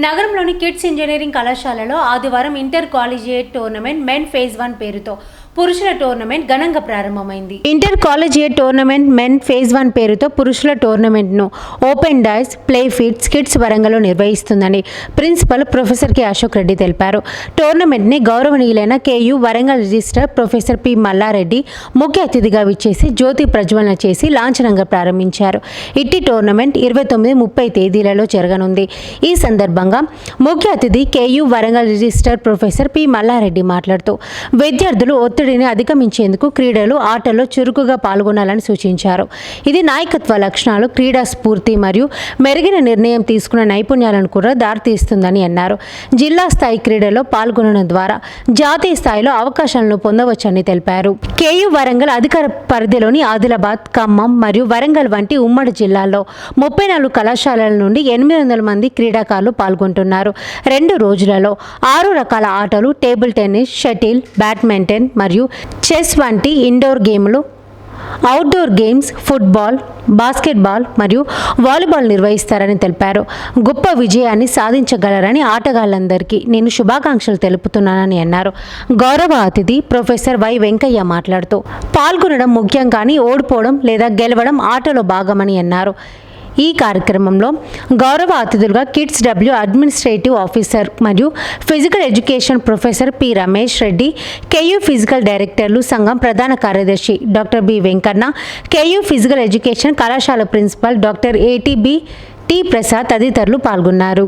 నగరంలోని kids engineering కళాశాలలో ఆదివారం inter collegiate tournament men phase one పేరుతో పురుషుల టోర్నమెంట్ ఘనంగా ప్రారంభమైంది. Inter collegiate tournament men phase one పేరుతో పురుషుల టోర్నమెంట్ను ఓపెన్ డైస్ ప్లే ఫీట్ స్కిట్స్ వరంగల్లో నిర్వహిస్తుందని principal professor K. Ashok Reddy తెలిపారు. టోర్నమెంట్ని గౌరవనీయులైన KU Warangal register professor P. Mallareddy ముఖ్య అతిథిగా విచ్చేసి జ్యోతి ప్రజ్వలన చేసి లాంఛనంగా ప్రారంభించారు. ఇట్టి టోర్నమెంట్ ఇరవై తొమ్మిది ముప్పై తేదీలలో జరగనుంది. ఈ సందర్భంగా ముఖ్య అతిథి KU Warangal register professor P. Mallareddy మాట్లాడుతూ విద్యార్థులు ఒత్తిడిని అధిగమించేందుకు క్రీడలు ఆటల్లో చురుకుగా పాల్గొనాలని సూచించారు. ఇది నాయకత్వ లక్షణాలు క్రీడా స్ఫూర్తి మరియు మెరుగైన నిర్ణయం తీసుకున్న నైపుణ్యాలను కూడా దారితీస్తుందని అన్నారు. జిల్లా స్థాయి క్రీడలో పాల్గొనడం ద్వారా జాతీయ స్థాయిలో అవకాశాలను పొందవచ్చని తెలిపారు. కేయు వరంగల్ అధికార పరిధిలోని ఆదిలాబాద్ ఖమ్మం మరియు వరంగల్ వంటి ఉమ్మడి జిల్లాల్లో ముప్పై నాలుగు కళాశాలల నుండి ఎనిమిది వందల మంది క్రీడాకారులు పాల్గొంటున్నారు. రెండు రోజులలో ఆరు రకాల ఆటలు టేబుల్ టెన్నిస్ షటిల్ బ్యాడ్మింటన్ మరియు మరియు చెస్ వంటి ఇండోర్ గేమ్లు అవుట్డోర్ గేమ్స్ ఫుట్బాల్ బాస్కెట్బాల్ మరియు వాలీబాల్ నిర్వహిస్తారని తెలిపారు. గొప్ప విజయాన్ని సాధించగలరని ఆటగాళ్ళందరికీ నేను శుభాకాంక్షలు తెలుపుతున్నానని అన్నారు. గౌరవ అతిథి ప్రొఫెసర్ వై వెంకయ్య మాట్లాడుతూ పాల్గొనడం ముఖ్యం కానీ ఓడిపోవడం లేదా గెలవడం ఆటలో భాగమని అన్నారు. ఈ కార్యక్రమంలో గౌరవ అతిథులుగా కిడ్స్ డబ్ల్యూ అడ్మినిస్ట్రేటివ్ ఆఫీసర్ మరియు physical education professor P Ramesh Reddy KU physical డైరెక్టర్లు సంఘం ప్రధాన కార్యదర్శి doctor B Venkanna KU physical education కళాశాల principal doctor ATB T Prasad తదితరులు పాల్గొన్నారు.